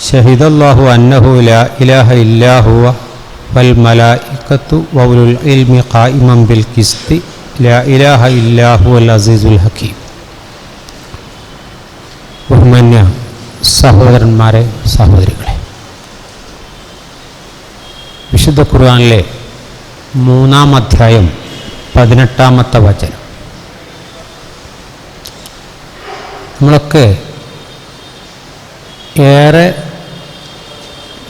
ഷഹിദല്ലാഹു അന്നഹു ലാ ഇലാഹ ഇല്ലാഹുവ വൽ മലായിക്കത്തു വൗലുൽ ഇൽമി ഖായിമം ബിൽ കിസ്തി ലാ ഇലാഹ ഇല്ലാഹു അൽ അസീസുൽ ഹക്കീം. ബഹുമാന്യ സഹോദരന്മാരെ സഹോദരികളെ വിശുദ്ധ ഖുർആനിലെ മൂന്നാം അധ്യായം പതിനെട്ടാമത്തെ വചനം. നമ്മളൊക്കെ ഏറെ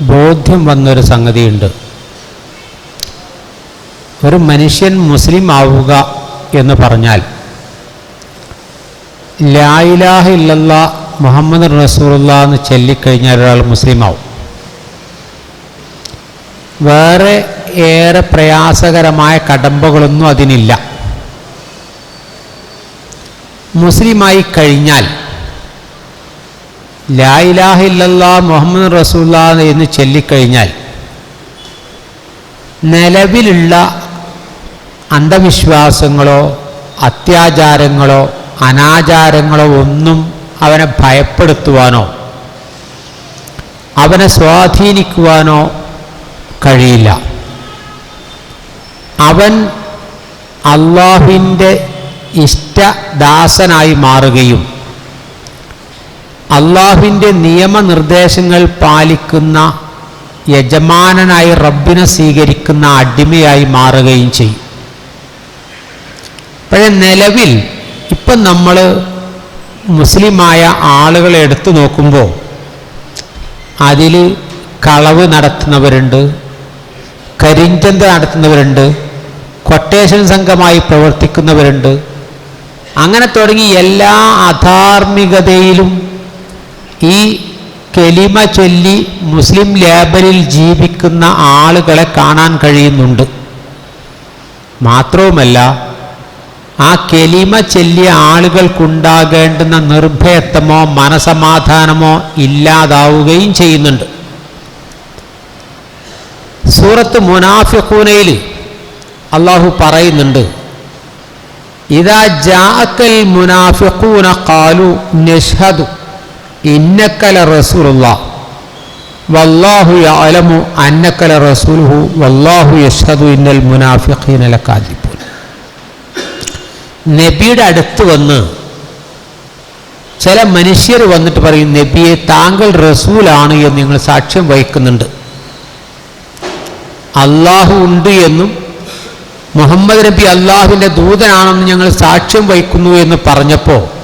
ബോധ്യം വന്നൊരു സംഗതിയുണ്ട്. ഒരു മനുഷ്യൻ മുസ്ലിം ആവുക എന്ന് പറഞ്ഞാൽ ലായിലാഹ ഇല്ലല്ല മുഹമ്മദ് റസൂലുള്ള എന്ന് ചൊല്ലിക്കഴിഞ്ഞാൽ ഒരാൾ മുസ്ലിം ആവും വേറെ ഏറെ പ്രയാസകരമായ കടമ്പകളൊന്നും അതിനില്ല. മുസ്ലിമായി കഴിഞ്ഞാൽ ലായിലാഹ ഇല്ലല്ല മുഹമ്മദ് റസൂല്ല എന്ന് ചൊല്ലിക്കഴിഞ്ഞാൽ നിലവിലുള്ള അന്ധവിശ്വാസങ്ങളോ അത്യാചാരങ്ങളോ അനാചാരങ്ങളോ ഒന്നും അവനെ ഭയപ്പെടുത്തുവാനോ അവനെ സ്വാധീനിക്കുവാനോ കഴിയില്ല. അവൻ അള്ളാഹുവിന്റെ ഇഷ്ടദാസനായി മാറുകയും അള്ളാഹുവിന്റെ നിയമനിർദ്ദേശങ്ങൾ പാലിക്കുന്ന യജമാനനായി റബ്ബിനെ സ്വീകരിക്കുന്ന അടിമയായി മാറുകയും ചെയ്യും. പക്ഷേ നിലവിൽ ഇപ്പം നമ്മൾ മുസ്ലിമായ ആളുകളെ എടുത്തു നോക്കുമ്പോൾ അതിൽ കളവ് നടത്തുന്നവരുണ്ട് കരിഞ്ചന്ത നടത്തുന്നവരുണ്ട് കൊട്ടേഷൻ സംഘമായി പ്രവർത്തിക്കുന്നവരുണ്ട്. അങ്ങനെ തുടങ്ങി എല്ലാ അധാർമികതയിലും ഈ കെലിമ ചൊല്ലി മുസ്ലിം ലേബലിൽ ജീവിക്കുന്ന ആളുകളെ കാണാൻ കഴിയുന്നുണ്ട്. മാത്രവുമല്ല ആ കെലിമ ചൊല്ലിയ ആളുകൾക്കുണ്ടാകേണ്ടുന്ന നിർഭയത്വമോ മനസമാധാനമോ ഇല്ലാതാവുകയും ചെയ്യുന്നുണ്ട്. സൂറത്ത് മുനാഫിഖൂനയിൽ അള്ളാഹു പറയുന്നുണ്ട് ഇതാ ജാഅക്കൽ മുനാഫിഖൂന കാലു നഷ്ഹദു ഇന്നക്കല റസൂലുള്ള. വല്ലാഹു യഅലമു അന്നക്കല റസൂലുഹു. വല്ലാഹു യഷ്ഹദു ഇന്നൽ മുനാഫിഖീന ലകാദിബൂൻ. നബിയുടെ അടുത്ത് വന്ന് ചില മനുഷ്യർ വന്നിട്ട് പറയും നബിയെ താങ്കൾ റസൂലാണ് എന്ന് നിങ്ങൾ സാക്ഷ്യം വഹിക്കുന്നുണ്ട്. അള്ളാഹു ഉണ്ട് എന്നും മുഹമ്മദ് നബി അള്ളാഹുവിന്റെ ദൂതനാണെന്ന് ഞങ്ങൾ സാക്ഷ്യം വഹിക്കുന്നു എന്ന് പറഞ്ഞപ്പോൾ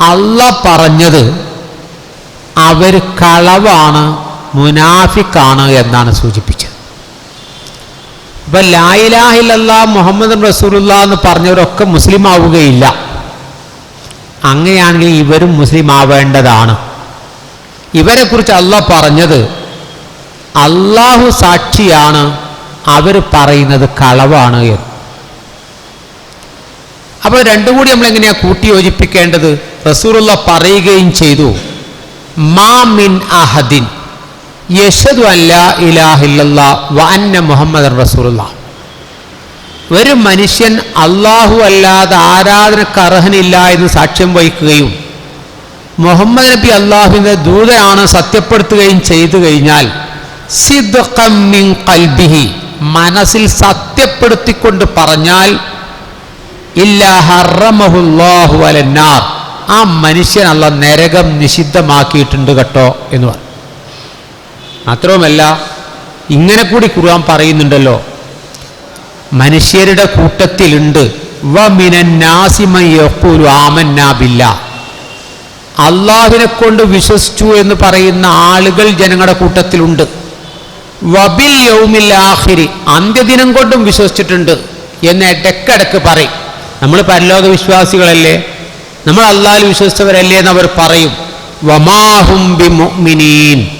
അല്ല പറഞ്ഞത് അവർ കളവാണ് മുനാഫിക്കാണ് എന്നാണ് സൂചിപ്പിച്ചത്. ഇപ്പം ലായിലാഹില്ല മുഹമ്മദ് റസൂലുള്ള എന്ന് പറഞ്ഞവരൊക്കെ മുസ്ലിം ആവുകയില്ല. അങ്ങനെയാണെങ്കിൽ ഇവരും മുസ്ലിം ആവേണ്ടതാണ്. ഇവരെക്കുറിച്ച് അല്ല പറഞ്ഞത് അള്ളാഹു സാക്ഷിയാണ് അവർ പറയുന്നത് കളവാണ് എന്ന്. അപ്പോൾ രണ്ടും കൂടി നമ്മൾ എങ്ങനെയാണ് കൂട്ടി യോജിപ്പിക്കേണ്ടത് റസൂറുള്ള പറയുകയും ചെയ്തു. മാ മിൻ അഹദിൻ. യഷദു അല്ല ഇലാഹില്ല വന്ന മുഹമ്മദ് റസൂലുള്ള ഒരു മനുഷ്യൻ അള്ളാഹു അല്ലാതെ ആരാധനക്ക് അർഹനില്ല എന്ന് സാക്ഷ്യം വഹിക്കുകയും മുഹമ്മദ് നബി അള്ളാഹുവിന്റെ ദൂതനാണ് സത്യപ്പെടുത്തുകയും ചെയ്തു കഴിഞ്ഞാൽ സിദ്ഖം മിൻ ഖൽബിഹി മനസ്സിൽ സത്യപ്പെടുത്തിക്കൊണ്ട് പറഞ്ഞാൽ ഇല്ല ഹറമഹുല്ലാഹു അലന്നാർ. ആ മനുഷ്യൻ അല്ല നരകം നിഷിദ്ധമാക്കിയിട്ടുണ്ട് കേട്ടോ എന്ന് പറഞ്ഞു. മാത്രവുമല്ല ഇങ്ങനെ കൂടി ഖുർആൻ പറയുന്നുണ്ടല്ലോ മനുഷ്യരുടെ കൂട്ടത്തിലുണ്ട്. ആമന്നാബില്ല അള്ളാഹിനെ കൊണ്ട് വിശ്വസിച്ചു എന്ന് പറയുന്ന ആളുകൾ ജനങ്ങളുടെ കൂട്ടത്തിലുണ്ട്. വബിൽ യൗമിൽ ആഖിരി അന്ത്യദിനം കൊണ്ടും വിശ്വസിച്ചിട്ടുണ്ട് എന്ന് ഇടയ്ക്കിടക്ക് പറയും. നമ്മൾ പരലോക വിശ്വാസികളല്ലേ? നമ്മൾ അള്ളാഹിൽ വിശ്വസിച്ചവരല്ലേ എന്ന് അവർ പറയും. വമാഹും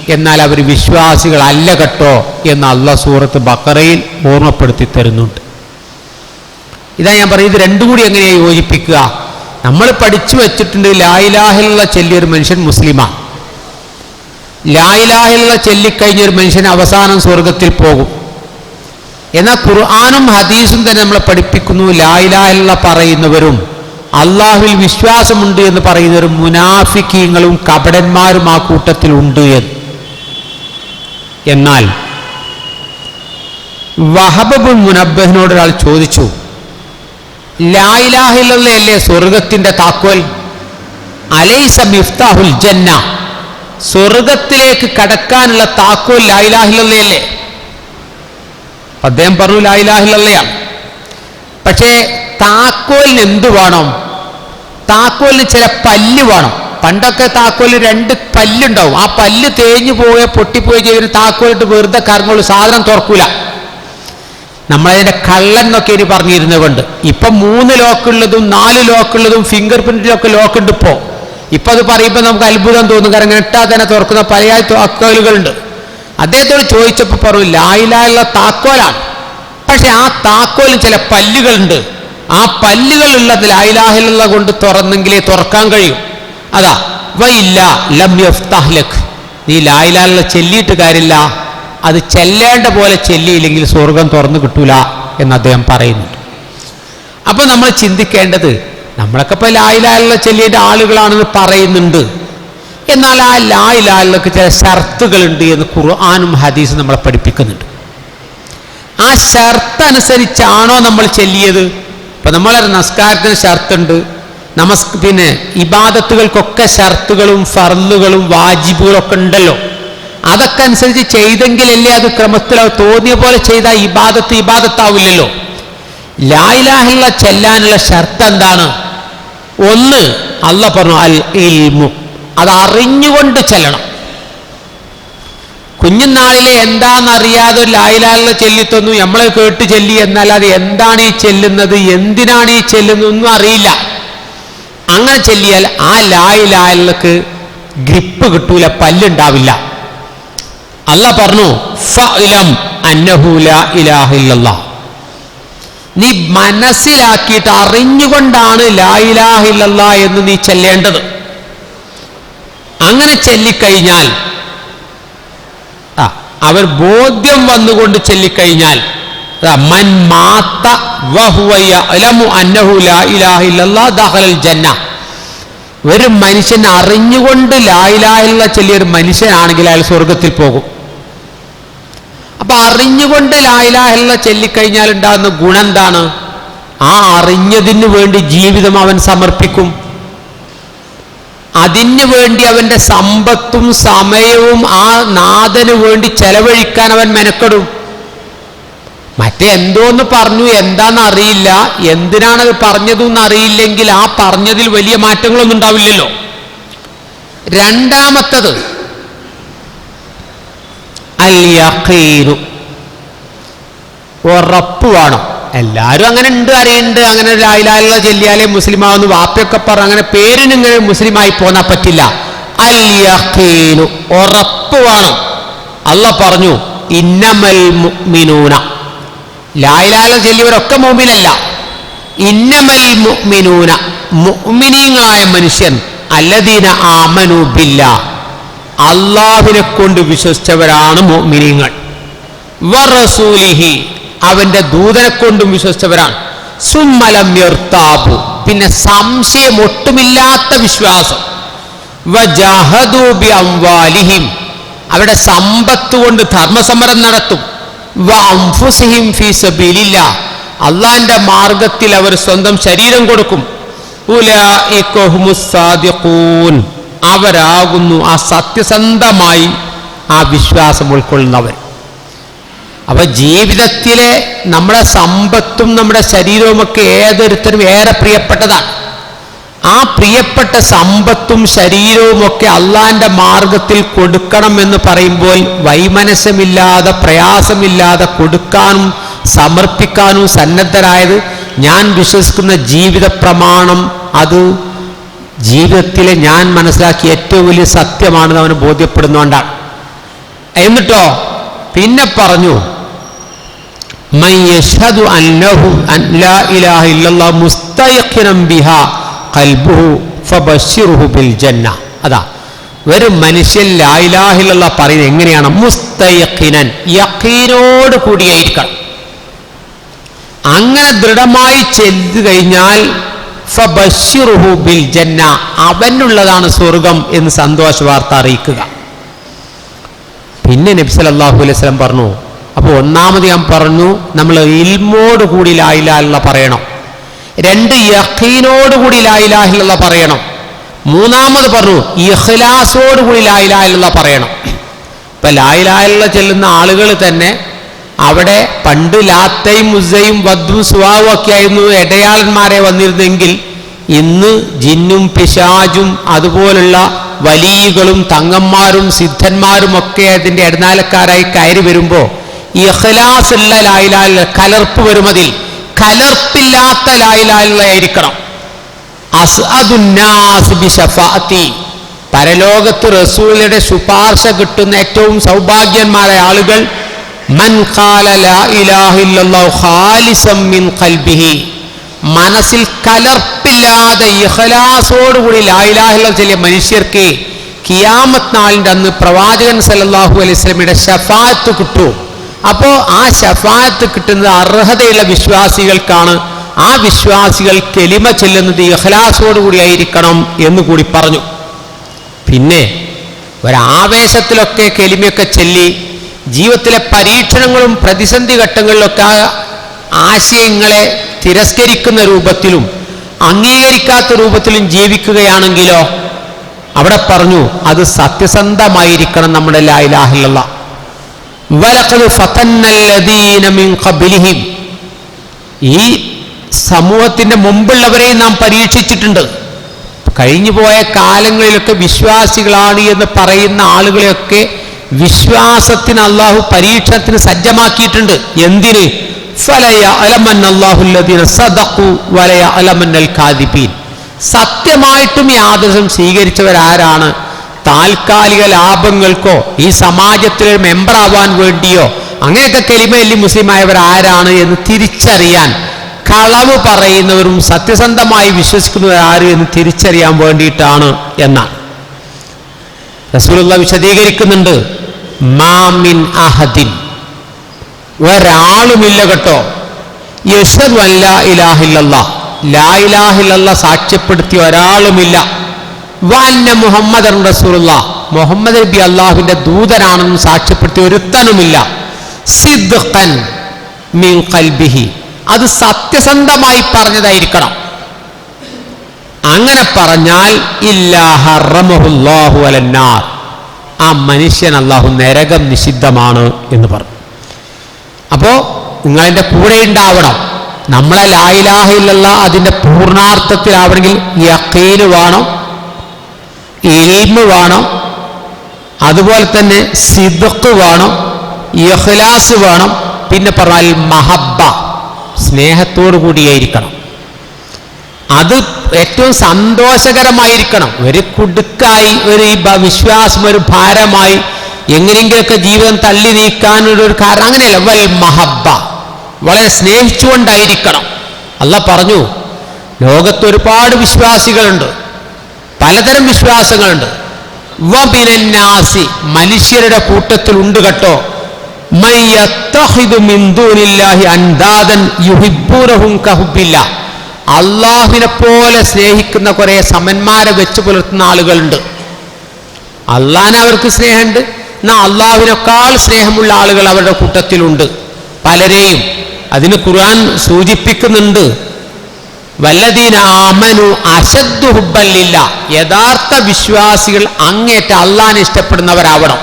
എന്നാൽ അവർ വിശ്വാസികളല്ല കേട്ടോ എന്ന് അള്ളാഹ് സൂറത്ത് ബക്കറയിൽ ഓർമ്മപ്പെടുത്തി തരുന്നുണ്ട്. ഇതാ ഞാൻ പറയും ഇത് രണ്ടും കൂടി എങ്ങനെയാണ് യോജിപ്പിക്കുക? നമ്മൾ പഠിച്ചു വെച്ചിട്ടുണ്ട് ലായിലാഹിലുള്ള ചെല്ലിയൊരു മനുഷ്യൻ മുസ്ലിമാണ് ലായിലാഹിലുള്ള ചൊല്ലിക്കഴിഞ്ഞ ഒരു മനുഷ്യൻ അവസാനം സ്വർഗത്തിൽ പോകും. എന്നാൽ ഖുർആാനും ഹദീസും തന്നെ നമ്മളെ പഠിപ്പിക്കുന്നു. ലായിലാഹിലുള്ള പറയുന്നവരും അള്ളാഹുവിൽ വിശ്വാസമുണ്ട് എന്ന് പറയുന്നവരും മുനാഫിക്കീങ്ങളും കപടന്മാരും ആ കൂട്ടത്തിലുണ്ട് എന്ന്. എന്നാൽ വഹബുൽ മുനബ്ബഹിനോട് ഒരാൾ ചോദിച്ചു ലായിലാഹില്ലല്ലേ സ്വർഗത്തിന്റെ താക്കോൽ? അലൈസ മിഫ്താഹുൽ ജന്ന സ്വർഗത്തിലേക്ക് കടക്കാനുള്ള താക്കോൽ ലായിലാഹില്ലല്ലേ അദ്ദേഹം പറഞ്ഞു ലായിലാഹില്ലയാണ് പക്ഷേ താക്കോലിന് എന്ത് വേണം? താക്കോലിന് ചില പല്ല് വേണം. പണ്ടൊക്കെ താക്കോലിന് രണ്ട് പല്ലുണ്ടാവും. ആ പല്ല് തേഞ്ഞു പോയ പൊട്ടിപ്പോയി ചെയ്തിന് താക്കോലിട്ട് വെറുതെ കറങ്ങുള്ളൂ സാധനം തുറക്കൂല. നമ്മളതിന്റെ കള്ളൻ എന്നൊക്കെ ഇനി പറഞ്ഞിരുന്നത് കൊണ്ട്. ഇപ്പൊ മൂന്ന് ലോക്കുള്ളതും നാല് ലോക്കുള്ളതും ഫിംഗർ പ്രിന്റിലൊക്കെ ലോക്ക് ഉണ്ട് ഇപ്പോ. ഇപ്പൊ അത് പറയുമ്പോൾ നമുക്ക് അത്ഭുതം തോന്നും. കാരണം ഇട്ടാൽ തന്നെ തുറക്കുന്ന പല താക്കോലുകളുണ്ട് അദ്ദേഹത്തോട് ചോദിച്ചപ്പോൾ പറഞ്ഞു ലായിലായുള്ള താക്കോലാണ്. പക്ഷെ ആ താക്കോലിന് ചില പല്ലുകളുണ്ട്. ആ പല്ലുകളുള്ളത് ലായിലാഹിലുള്ള കൊണ്ട് തുറന്നെങ്കിലേ തുറക്കാൻ കഴിയും. അതാ വയില്ല ലം യഫ്താഹ്ലക് നീ ലായിലാലുള്ള ചെല്ലിയിട്ട് കാര്യമില്ല. അത് ചെല്ലേണ്ട പോലെ ചെല്ലിയില്ലെങ്കിൽ സ്വർഗം തുറന്നു കിട്ടൂല എന്ന് അദ്ദേഹം പറയുന്നുണ്ട്. അപ്പൊ നമ്മൾ ചിന്തിക്കേണ്ടത് നമ്മളൊക്കെ ഇപ്പൊ ലായിലാലുള്ള ചെല്ലിയുടെ ആളുകളാണെന്ന് പറയുന്നുണ്ട്. എന്നാൽ ആ ലായിലാലിലൊക്കെ ചില ഷർത്തുകളുണ്ട് എന്ന് ഖുർആാനും ഹദീസും നമ്മളെ പഠിപ്പിക്കുന്നുണ്ട്. ആ ഷർത്ത് അനുസരിച്ചാണോ നമ്മൾ ചെല്ലിയത്? ഇപ്പൊ നമ്മളെ നമസ്കാരത്തിന് ഷർത്തുണ്ട്. നമസ് പിന്നെ ഇബാദത്തുകൾക്കൊക്കെ ഷർത്തുകളും ഫർലുകളും വാജിബുകളൊക്കെ ഉണ്ടല്ലോ. അതൊക്കെ അനുസരിച്ച് ചെയ്തെങ്കിലല്ലേ അത് ക്രമത്തിൽ അത് തോന്നിയ പോലെ ചെയ്താൽ ഇബാദത്ത് ഇബാദത്താവില്ലല്ലോ. ലായിലാഹിള്ള ചെല്ലാനുള്ള ഷർത്ത് എന്താണ്? ഒന്ന് അല്ല പറഞ്ഞു അൽ ഇൽമു. അത് അറിഞ്ഞുകൊണ്ട് ചെല്ലണം. കുഞ്ഞുനാളിലെ എന്താണെന്നറിയാതെ ഒരു ലായിലാലിനെ ചെല്ലിത്തൊന്നും. നമ്മളെ കേട്ട് ചെല്ലി എന്നാൽ അത് എന്താണ് ഈ ചെല്ലുന്നത്? എന്തിനാണ് ഈ ചെല്ലുന്നത്? ഒന്നും അറിയില്ല. അങ്ങനെ ചെല്ലിയാൽ ആ ലായിലാലിനക്ക് ഗ്രിപ്പ് കിട്ടൂല പല്ലുണ്ടാവില്ല. അല്ല പറഞ്ഞു നീ മനസ്സിലാക്കിയിട്ട് അറിഞ്ഞുകൊണ്ടാണ് ലായിലാഹില്ല എന്ന് നീ ചെല്ലേണ്ടത്. അങ്ങനെ ചെല്ലിക്കഴിഞ്ഞാൽ അവർ ബോധ്യം വന്നുകൊണ്ട് ചെല്ലിക്കഴിഞ്ഞാൽ മൻ ജന്ന. ഒരു മനുഷ്യൻ അറിഞ്ഞുകൊണ്ട് ലായിലാഹില്ല ചെല്ലിയ ഒരു മനുഷ്യനാണെങ്കിൽ അയാൾ സ്വർഗത്തിൽ പോകും. അപ്പൊ അറിഞ്ഞുകൊണ്ട് ലായിലാഹില്ല ചെല്ലിക്കഴിഞ്ഞാൽ ഉണ്ടാകുന്ന ഗുണം എന്താണ്? ആ അറിഞ്ഞതിന് വേണ്ടി ജീവിതം അവൻ സമർപ്പിക്കും. അതിനു വേണ്ടി അവന്റെ സമ്പത്തും സമയവും ആ നാഥന് വേണ്ടി ചെലവഴിക്കാൻ അവൻ മെനക്കെടും. മറ്റേ എന്തോന്ന് പറഞ്ഞു എന്താന്ന് അറിയില്ല എന്തിനാണത് പറഞ്ഞതെന്ന് അറിയില്ലെങ്കിൽ ആ പറഞ്ഞതിൽ വലിയ മാറ്റങ്ങളൊന്നും ഉണ്ടാവില്ലല്ലോ. രണ്ടാമത്തത് അൽ യഖീനു ഉറപ്പ് വേണം. എല്ലാവരും അങ്ങനെ ഉണ്ട് അറിയുന്നുണ്ട് അങ്ങനെ ലായിലാലുള്ള ചെല്ലിയാലേ മുസ്ലിം ആവുന്നു വാപ്പയൊക്കെ പറഞ്ഞു അങ്ങനെ പേരിന് പേരിനിങ്ങനെ മുസ്ലിമായി പോന്നാ പറ്റില്ല. യഖീനു ഉറപ്പ് വേണം. അല്ല പറഞ്ഞു ഇന്നമൽ മുഅ്മിനൂന. ലായിലാല ചെല്ലിയവരൊക്കെ മോമിനല്ല ഇന്നമൽ മുഅ്മിനൂന മുഅ്മിനീങ്ങളായ മനുഷ്യൻ അല്ലദീന ആമനു ബില്ല അള്ളാഹിനെ കൊണ്ട് വിശ്വസിച്ചവരാണ് മുഅ്മിനീങ്ങൾ. വറസൂലിഹി അവന്റെ ദൂതനെ കൊണ്ടും വിശ്വസിച്ചവരാണ്. സുമ്മലം പിന്നെ സംശയം ഒട്ടുമില്ലാത്ത വിശ്വാസം. അംവാലിഹിം അവരുടെ സമ്പത്ത് കൊണ്ട് ധർമ്മസമരം നടത്തും. വംഫുസിഹിം ഫീ സബീലില്ല. അള്ളാന്റെ മാർഗത്തിൽ അവർ സ്വന്തം ശരീരം കൊടുക്കും. അവരാകുന്നു ആ സത്യസന്ധമായി ആ വിശ്വാസം ഉൾക്കൊള്ളുന്നവർ. അപ്പൊ ജീവിതത്തിലെ നമ്മുടെ സമ്പത്തും നമ്മുടെ ശരീരവും ഒക്കെ ഏതൊരുത്തരും ഏറെ പ്രിയപ്പെട്ടതാണ്. ആ പ്രിയപ്പെട്ട സമ്പത്തും ശരീരവും ഒക്കെ അള്ളാന്റെ മാർഗത്തിൽ കൊടുക്കണം എന്ന് പറയുമ്പോൾ വൈമനസ്യമില്ലാതെ പ്രയാസമില്ലാതെ കൊടുക്കാനും സമർപ്പിക്കാനും സന്നദ്ധരായത് ഞാൻ വിശ്വസിക്കുന്ന ജീവിത പ്രമാണം അത് ജീവിതത്തിലെ ഞാൻ മനസ്സിലാക്കിയ ഏറ്റവും വലിയ സത്യമാണെന്ന് അവന് ബോധ്യപ്പെടുന്നുകൊണ്ടാണ് എന്നിട്ടോ? പിന്നെ പറഞ്ഞു അതാ ഒരു മനുഷ്യൻ ലാ ഇലാഹ ഇല്ലല്ലാഹ് പറയുന്നത് എങ്ങനെയാണ്? മുസ്തയഖിനൻ യഖീനോട് കൂടിയായിരിക്കണം. അങ്ങനെ ദൃഢമായി ചെയ്തു കഴിഞ്ഞാൽ ബിൽ ജന്ന അവനുള്ളതാണ് സ്വർഗം എന്ന് സന്തോഷ വാർത്ത അറിയിക്കുക. പിന്നെ നബി സല്ലല്ലാഹു അലൈഹി വസല്ലം പറഞ്ഞു അപ്പോൾ ഒന്നാമത് ഞാൻ പറഞ്ഞു നമ്മൾ ഇൽമോട് കൂടി ലായിലാഹില്ല പറയണം. രണ്ട് യഖീനോട് കൂടി ലായിലാഹിലുള്ള പറയണം. മൂന്നാമത് പറഞ്ഞു ഇഖ്ലാസോട് കൂടി ലായിലാഹിലുള്ള പറയണം. ഇപ്പൊ ലായിലാഹിലുള്ള ചെല്ലുന്ന ആളുകൾ തന്നെ അവിടെ പണ്ട് ലാത്തയും മുസയും വദ്വും സുവാവും ഒക്കെ ആയിരുന്നു ഇടയാളന്മാരെ വന്നിരുന്നെങ്കിൽ ഇന്ന് ജിന്നും പിശാജും അതുപോലുള്ള വലിയകളും തങ്ങന്മാരും സിദ്ധന്മാരും ഒക്കെ അതിന്റെ ഇടനാലക്കാരായി കയറി വരുമ്പോൾ ഈ അഖലാസുള്ള ലായിലാലിൽ കലർപ്പ് വരുമതിൽ കലർപ്പില്ലാത്ത ലായിലായിരിക്കണം പരലോകത്ത് റസൂലിന്റെ ശുപാർശ കിട്ടുന്ന ഏറ്റവും സൗഭാഗ്യന്മാരായ ആളുകൾ മൻ ഖാല ഖാലിസം മിൻ ഖൽബിഹി. മനസ്സിൽ കലർപ്പില്ലാതെ ഇഖലാസോടുകൂടി ഇഹലാസോടുകൂടി ഇലാഹ ചെല്ലിയ മനുഷ്യർക്ക് കിയാമത്ത് നാളിന്റെ അന്ന് പ്രവാചകൻ സല്ലാഹു അലൈഹി വസല്ലമയുടെ ഷഫാഅത്ത് കിട്ടും. അപ്പോൾ ആ ഷഫായത്ത് കിട്ടുന്നത് അർഹതയുള്ള വിശ്വാസികൾക്കാണ്. ആ വിശ്വാസികൾ കെലിമ ചെല്ലുന്നത് ഇഹലാസോടുകൂടി ആയിരിക്കണം എന്ന് കൂടി പറഞ്ഞു. പിന്നെ ഒരാവേശത്തിലൊക്കെ കെലിമയൊക്കെ ചെല്ലി ജീവിതത്തിലെ പരീക്ഷണങ്ങളും പ്രതിസന്ധി ഘട്ടങ്ങളിലൊക്കെ ആശയങ്ങളെ തിരസ്കരിക്കുന്ന രൂപത്തിലും അംഗീകരിക്കാത്ത രൂപത്തിലും ജീവിക്കുകയാണെങ്കിലോ അവിടെ പറഞ്ഞു അത് സത്യസന്ധമായിരിക്കണം നമ്മുടെ ലായിലാഹില്ല ഈ സമൂഹത്തിന്റെ മുമ്പുള്ളവരെയും നാം പരീക്ഷിച്ചിട്ടുണ്ട്. കഴിഞ്ഞു പോയ കാലങ്ങളിലൊക്കെ വിശ്വാസികളാണ് എന്ന് പറയുന്ന ആളുകളെയൊക്കെ വിശ്വാസത്തിന് അള്ളാഹു പരീക്ഷണത്തിന് സജ്ജമാക്കിയിട്ടുണ്ട്. എന്തിന്? സത്യമായിട്ടും ആദർശം സ്വീകരിച്ചവരാരാണ്? താൽക്കാലിക ലാഭങ്ങൾക്കോ ഈ സമാജത്തിലെ മെമ്പർ ആവാൻ വേണ്ടിയോ അങ്ങനെയൊക്കെ കെലിമയല്ലി മുസ്ലിമായവർ ആരാണ് എന്ന് തിരിച്ചറിയാൻ കളവ് പറയുന്നവരും സത്യസന്ധമായി വിശ്വസിക്കുന്നവർ ആര് എന്ന് തിരിച്ചറിയാൻ വേണ്ടിയിട്ടാണ് എന്നാണ്. റസൂലുള്ള വിശദീകരിക്കുന്നുണ്ട് മാമിൻ അഹദിൻ. ഒരാളുമില്ല കേട്ടോ. യഷദ് അല്ല ഇലാഹില്ല സാക്ഷ്യപ്പെടുത്തിയ ഒരാളുമില്ല. വാന്ന മുഹമ്മദ് റസൂലുള്ള. മുഹമ്മദ് നബി അള്ളാഹുവിന്റെ ദൂതനാണെന്ന് സാക്ഷ്യപ്പെടുത്തിയ ഒരുത്തനുമില്ല. സിദ്ഖൻ മിൻ അത് സത്യസന്ധമായി പറഞ്ഞതായിരിക്കണം. അങ്ങനെ പറഞ്ഞാൽ ആ മനുഷ്യൻ അള്ളാഹു നരകം നിഷിദ്ധമാണ് എന്ന് പറഞ്ഞു. അപ്പോ നിങ്ങളതിന്റെ കൂടെ ഉണ്ടാവണം. നമ്മളെ ലായിലാഹില്ല അതിന്റെ പൂർണാർത്ഥത്തിലാവണമെങ്കിൽ യക്കീന് വേണം ഇൽമ് വേണം അതുപോലെ തന്നെ സിദക്ക് വേണം ഇഖ്ലാസ് വേണം പിന്നെ പറഞ്ഞാൽ മഹബ്ബ സ്നേഹത്തോടു കൂടിയായിരിക്കണം. അത് ഏറ്റവും സന്തോഷകരമായിരിക്കണം. ഒരു കുടുക്കായി ഒരു വിശ്വാസം ഒരു ഭാരമായി എങ്ങനെയെങ്കിലുമൊക്കെ ജീവിതം തള്ളി നീക്കാനുള്ള ഒരു കാരണം അങ്ങനെയല്ല. വൽ മഹബ്ബ. വളരെ സ്നേഹിച്ചുകൊണ്ടായിരിക്കണം. അല്ല പറഞ്ഞു ലോകത്ത് ഒരുപാട് വിശ്വാസികളുണ്ട്. പലതരം വിശ്വാസങ്ങളുണ്ട്. വബിനന്നാസി മനുഷ്യരുടെ കൂട്ടത്തിൽ ഉണ്ട് കേട്ടോ. അള്ളാഹുവിനെ പോലെ സ്നേഹിക്കുന്ന കുറെ സമന്മാരെ വെച്ച് പുലർത്തുന്ന ആളുകളുണ്ട്. അള്ളാഹിനെ അവർക്ക് സ്നേഹമുണ്ട്. എന്നാൽ അള്ളാഹുവിനേക്കാൾ സ്നേഹമുള്ള ആളുകൾ അവരുടെ കൂട്ടത്തിലുണ്ട്. പലരെയും അതിന് ഖുർആൻ സൂചിപ്പിക്കുന്നുണ്ട്. വല്ലദീന ആമനു അശദ്ദു ഹുബല്ലില്ല യഥാർത്ഥ വിശ്വാസികൾ അങ്ങേറ്റ അള്ളാഹിനെ ഇഷ്ടപ്പെടുന്നവരാവണം.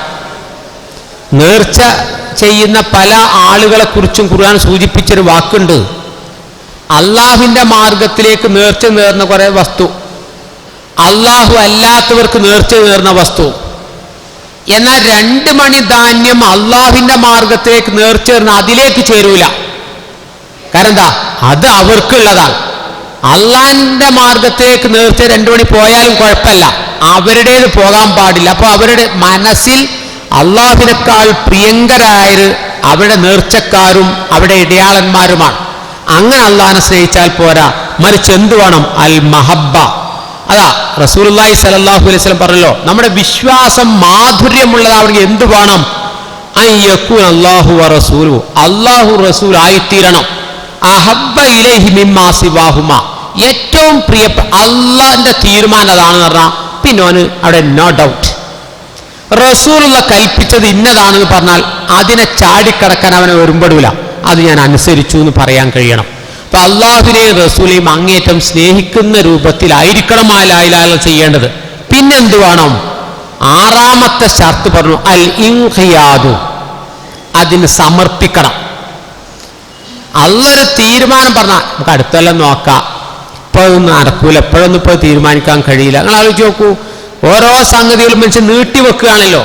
നേർച്ച ചെയ്യുന്ന പല ആളുകളെ കുറിച്ചും ഖുർആൻ സൂചിപ്പിച്ചൊരു വാക്കുണ്ട്. അള്ളാഹുവിന്റെ മാർഗത്തിലേക്ക് നേർച്ച നേർന്ന കുറെ വസ്തു. അള്ളാഹു അല്ലാത്തവർക്ക് നേർച്ച നേർന്ന വസ്തു. എന്നാൽ രണ്ട് മണി ധാന്യം അള്ളാഹുവിന്റെ മാർഗത്തിലേക്ക് നേർച്ചേർന്ന് അതിലേക്ക് ചേരൂല. കാരണം എന്താ? അത് അവർക്കുള്ളതാണ്. അള്ളാഹിന്റെ മാർഗത്തിലേക്ക് നേർച്ച രണ്ടു മണി പോയാലും കുഴപ്പമില്ല. അവരുടേത് പോകാൻ പാടില്ല. അപ്പൊ അവരുടെ മനസ്സിൽ അള്ളാഹുവിനേക്കാൾ പ്രിയങ്കരായത് അവരുടെ നേർച്ചക്കാരും അവിടെ ഇടയാളന്മാരുമാണ്. അങ്ങനെ അള്ളാഹിനെ സ്നേഹിച്ചാൽ പോരാ. മറിച്ച് എന്ത് വേണം? അൽ മഹബ്ബ. അതാ റസൂലുള്ളാഹി സലല്ലാഹു അലൈഹി വസല്ലം പറഞ്ഞല്ലോ നമ്മുടെ വിശ്വാസം മാധുര്യമുള്ളതാവണമെങ്കിൽ എന്ത് വേണം? അയ്യക്കൂൻ അള്ളാഹു റസൂലു അള്ളാഹു റസൂൽ ആയിത്തീരണം. അഹബ്ബ ഇലൈഹി മിമ്മാ സിവാഹുമ. ഏറ്റവും പ്രിയപ്പെട്ട അള്ളാന്റെ തീരുമാനം അതാണെന്ന് പറഞ്ഞാൽ പിന്നെ ഓന് അവിടെ നോ ഡൗട്ട് റസൂലുള്ള കൽപ്പിച്ചത് ഇന്നതാണെന്ന് പറഞ്ഞാൽ അതിനെ ചാടിക്കടക്കാൻ അവനെ ഒരുമ്പടൂല അത് ഞാൻ അനുസരിച്ചു എന്ന് പറയാൻ കഴിയണം. അപ്പൊ അള്ളാഹുവിനെയും റസൂലെയും അങ്ങേറ്റം സ്നേഹിക്കുന്ന രൂപത്തിലായിരിക്കണം ആ ലായ്ലാല ചെയ്യേണ്ടത്. പിന്നെന്ത് വേണം? ആറാമത്തെ ഷർത്ത് പറഞ്ഞു അൽ ഇൻഖിയാദു. അതിന് സമർപ്പിക്കണം. അള്ളൊരു തീരുമാനം പറഞ്ഞാൽ നമുക്ക് അടുത്തെല്ലാം നോക്കാം. ഇപ്പോഴൊന്നും നടക്കൂല എപ്പോഴൊന്നും ഇപ്പോൾ തീരുമാനിക്കാൻ കഴിയില്ല. നിങ്ങൾ ആലോചിച്ച് നോക്കൂ ഓരോ സംഗതികളും മനുഷ്യൻ നീട്ടിവെക്കുകയാണല്ലോ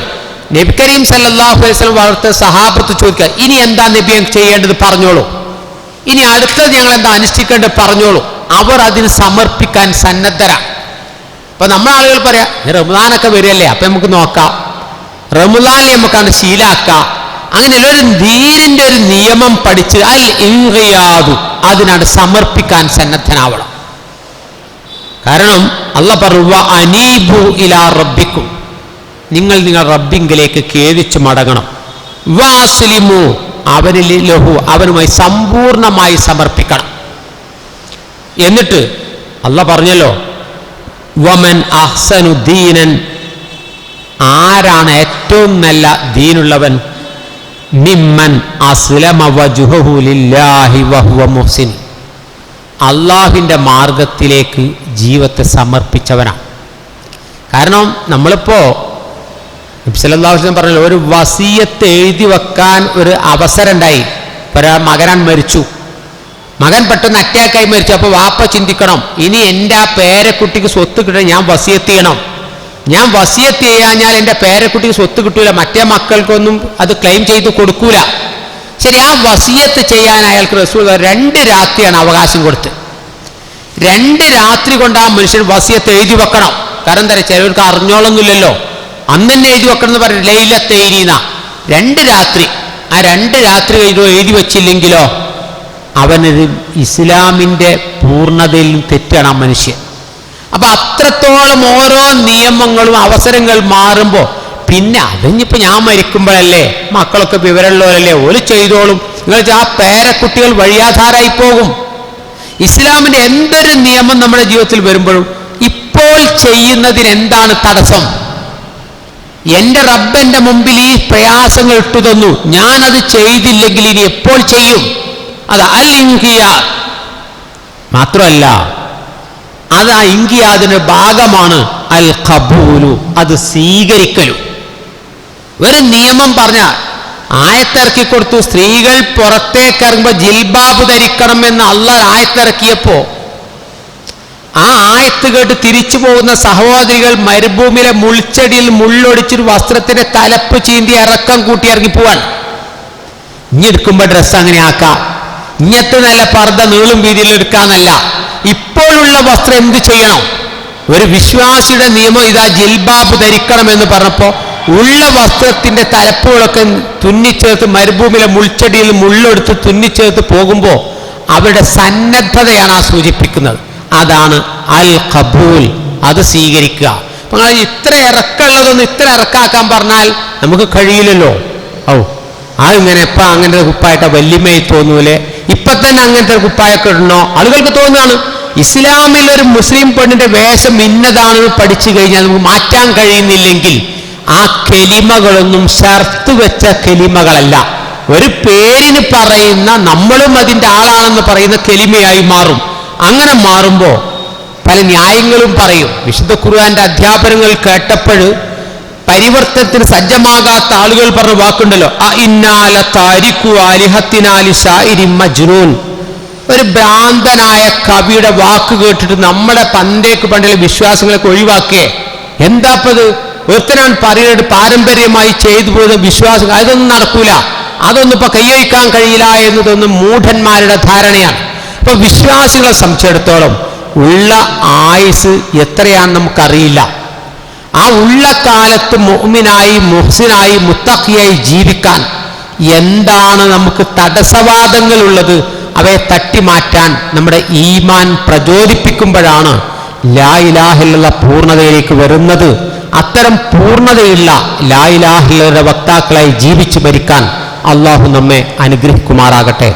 നബി കരീം സല്ലാഹു അലൈഹി വസല്ലം വളർത്ത സഹാബത്ത് ചോദിക്കുക ഇനി എന്താ നബി ചെയ്യേണ്ടത് പറഞ്ഞോളൂ. ഇനി അടുത്തത് ഞങ്ങൾ എന്താ അനുഷ്ഠിക്കേണ്ടത് പറഞ്ഞോളൂ. അവർ അതിന് സമർപ്പിക്കാൻ സന്നദ്ധരാണ് അപ്പൊ നമ്മൾ ആളുകൾ പറയാം "ഇനി റമദാനൊക്കെ വരികയല്ലേ അപ്പൊ നമുക്ക് നോക്കാം. റമദാനെ നമുക്കത് ശീലാക്കാം. അങ്ങനെയുള്ള ഒരു ധീരിന്റെ ഒരു നിയമം പഠിച്ച് അൽ ഇൻറിയാതു അതിനാണ് സമർപ്പിക്കാൻ സന്നദ്ധനാവണം. കാരണം അല്ല പറഞ്ഞു അനീബു ഇലാ റബ്ബിക്കും. നിങ്ങൾ നിങ്ങൾ റബ്ബിങ്കിലേക്ക് ഖേദിച്ചു മടങ്ങണം. വാസ്ലിമു അവനിൽ ലഹു അവനുമായി സമ്പൂർണമായി സമർപ്പിക്കണം. എന്നിട്ട് അല്ല പറഞ്ഞല്ലോ വമൻ അഹ്സനു ദീനൻ. ആരാണ് ഏറ്റവും നല്ല ദീനുള്ളവൻ? മിമ്മൻ മുഹ്സിൻ. അള്ളാഹിന്റെ മാർഗത്തിലേക്ക് ജീവത്തെ സമർപ്പിച്ചവനാണ്. കാരണം നമ്മളിപ്പോൾ നബ്സല്ലാഹുസ്ലം പറഞ്ഞു ഒരു വസീയത്ത് എഴുതി വെക്കാൻ ഒരു അവസരം ഉണ്ടായി ഒരാ മകനാൻ മരിച്ചു. മകൻ പെട്ടെന്ന് അറ്റാക്കായി മരിച്ചു. അപ്പോൾ വാപ്പ ചിന്തിക്കണം ഇനി എന്റെ ആ പേരക്കുട്ടിക്ക് സ്വത്ത് കിട്ടാൻ ഞാൻ വസീയത്ത് ചെയ്യണം. ഞാൻ വസീയത്ത് ചെയ്യാഞ്ഞാൽ എന്റെ പേരക്കുട്ടിക്ക് സ്വത്ത് കിട്ടൂല. മറ്റേ മക്കൾക്കൊന്നും അത് ക്ലെയിം ചെയ്ത് കൊടുക്കൂല. ശരി ആ വസീയത്ത് ചെയ്യാൻ അയാൾക്ക് റസൂൾ രണ്ട് രാത്രിയാണ് അവകാശം കൊടുത്ത്. രണ്ട് രാത്രി കൊണ്ട് ആ മനുഷ്യൻ വസിയത്ത് എഴുതി വെക്കണം. കാരണം എന്താ ചിലവർക്ക് അറിഞ്ഞോളൊന്നുമില്ലല്ലോ. അന്ന് തന്നെ എഴുതി വെക്കണമെന്ന് പറയുന്നത് പറയും ലൈലത്ത് രണ്ട് രാത്രി. ആ രണ്ട് രാത്രി കഴിഞ്ഞോ എഴുതി വെച്ചില്ലെങ്കിലോ അവനത് ഇസ്ലാമിന്റെ പൂർണതയിൽ തെറ്റാണ് ആ മനുഷ്യൻ. അപ്പൊ അത്രത്തോളം ഓരോ നിയമങ്ങളും അവസരങ്ങൾ മാറുമ്പോൾ പിന്നെ അതിനിപ്പോ ഞാൻ മരിക്കുമ്പോഴല്ലേ മക്കളൊക്കെ വിവരമുള്ളവരല്ലേ ഒരു ചെയ്തോളും. നിങ്ങൾ ആ പേരക്കുട്ടികൾ വഴിയാധാരായി പോകും. ഇസ്ലാമിന്റെ എന്തൊരു നിയമം നമ്മുടെ ജീവിതത്തിൽ വരുമ്പോഴും ഇപ്പോൾ ചെയ്യുന്നതിന് എന്താണ് തടസ്സം? എന്റെ റബ്ബന്റെ മുമ്പിൽ ഈ പ്രയാസങ്ങൾ ഇട്ടു തന്നു ഞാനത് ചെയ്തില്ലെങ്കിൽ ഇനി എപ്പോൾ ചെയ്യും? അത് അൽ ഇൻകിയാദ് മാത്രമല്ല അത് ആ ഇൻകിയാദിന്റെ ഭാഗമാണ് അൽ ഖബൂലു. അത് സ്വീകരിക്കലും. ഒരു നിയമം പറഞ്ഞ ആയത്തിറക്കി കൊടുത്തു സ്ത്രീകൾ പുറത്തേക്ക് ഇറങ്ങുമ്പോൾ ജിൽബാബ് ധരിക്കണമെന്ന് അള്ള ആയത്തിറക്കിയപ്പോ ആ ആയത്ത് കേട്ട് തിരിച്ചു പോകുന്ന സഹോദരികൾ മരുഭൂമിയിലെ മുൾച്ചെടിയിൽ മുള്ളൊടിച്ചൊരു വസ്ത്രത്തിന്റെ തലപ്പ് ചീന്തി ഇറക്കം കൂട്ടി ഇറങ്ങി പോവാൻ. ഇനി എടുക്കുമ്പോ ഡ്രസ്സ് അങ്ങനെ ആക്കാം. ഇങ്ങനത്തെ നല്ല പർദ്ദ നീളും വീതിയിൽ എടുക്കാന്നല്ല. ഇപ്പോഴുള്ള വസ്ത്രം എന്ത് ചെയ്യണം? ഒരു വിശ്വാസിയുടെ നിയമം ഇതാ ജിൽബാബ് ധരിക്കണം എന്ന് പറഞ്ഞപ്പോ ഉള്ള വസ്ത്രത്തിന്റെ തലപ്പുകളൊക്കെ തുന്നിച്ചേർത്ത് മരുഭൂമിയിലെ മുൾച്ചെടിയിൽ മുള്ളെടുത്ത് തുന്നിച്ചേർത്ത് പോകുമ്പോൾ അവരുടെ സന്നദ്ധതയാണ് ആ സൂചിപ്പിക്കുന്നത്. അതാണ് അൽ ഖബൂൽ. അത് സ്വീകരിക്കുക. അപ്പൊ നിങ്ങൾ ഇത്ര ഇറക്കമുള്ളതൊന്ന് ഇത്ര ഇറക്കാക്കാൻ പറഞ്ഞാൽ നമുക്ക് കഴിയില്ലല്ലോ. ഓ ആ ഇങ്ങനെ ഇപ്പൊ അങ്ങനത്തെ കുപ്പായിട്ട വല്യമ്മയായി തോന്നൂലേ? ഇപ്പൊ തന്നെ അങ്ങനത്തെ കുപ്പായൊക്കെ ഇടണോ? ആളുകൾക്ക് തോന്നുകയാണ് ഇസ്ലാമിൽ ഒരു മുസ്ലിം പെണ്ണിന്റെ വേഷം ഇന്നതാണെന്ന് പഠിച്ചു കഴിഞ്ഞാൽ നമുക്ക് മാറ്റാൻ കഴിയുന്നില്ലെങ്കിൽ ആ കെലിമകളൊന്നും ഷർത്ത് വെച്ച കെലിമകളല്ല. ഒരു പേരിന് പറയുന്ന നമ്മളും അതിന്റെ ആളാണെന്ന് പറയുന്ന കെലിമയായി മാറും. അങ്ങനെ മാറുമ്പോൾ പല ന്യായങ്ങളും പറയും. വിശുദ്ധ ഖുർആന്റെ അധ്യാപനങ്ങൾ കേട്ടപ്പോൾ പരിവർത്തനത്തിന് സജ്ജമാകാത്ത ആളുകൾ പറഞ്ഞ വാക്കുണ്ടല്ലോ. അ ഇന്നാല മജ്നൂൻ. ഒരു ഭ്രാന്തനായ കവിയുടെ വാക്ക് കേട്ടിട്ട് നമ്മുടെ പന്തേക്ക് പണ്ടിലെ വിശ്വാസങ്ങളൊക്കെ ഒഴിവാക്കിയേ എന്താപ്പത്? ഒരുത്തനാൻ പറയുന്നത് പാരമ്പര്യമായി ചെയ്തു പോയത് വിശ്വാസം. അതൊന്നും നടക്കൂല. അതൊന്നും ഇപ്പൊ കൈയഴിക്കാൻ കഴിയില്ല എന്നതൊന്നും മൂഢന്മാരുടെ ധാരണയാണ്. അപ്പൊ വിശ്വാസികളെ സംബന്ധിച്ചിടത്തോളം ഉള്ള ആയുസ് എത്രയാണെന്ന് നമുക്കറിയില്ല. ആ ഉള്ള കാലത്ത് മുഹ്മിനായി മുഹ്സിനായി മുത്തഖിയായി ജീവിക്കാൻ എന്താണ് നമുക്ക് തടസ്സവാദങ്ങളുള്ളത്? അവയെ തട്ടി മാറ്റാൻ നമ്മുടെ ഈമാൻ പ്രചോദിപ്പിക്കുമ്പോഴാണ് ലായിലാഹിലുള്ള പൂർണതയിലേക്ക് വരുന്നത്. അത്തരം പൂർണതയുള്ള ലായിലാഹില്ലയുടെ വക്താക്കളായി ജീവിച്ചു ഭരിക്കാൻ അള്ളാഹു നമ്മെ അനുഗ്രഹിക്കുമാറാകട്ടെ.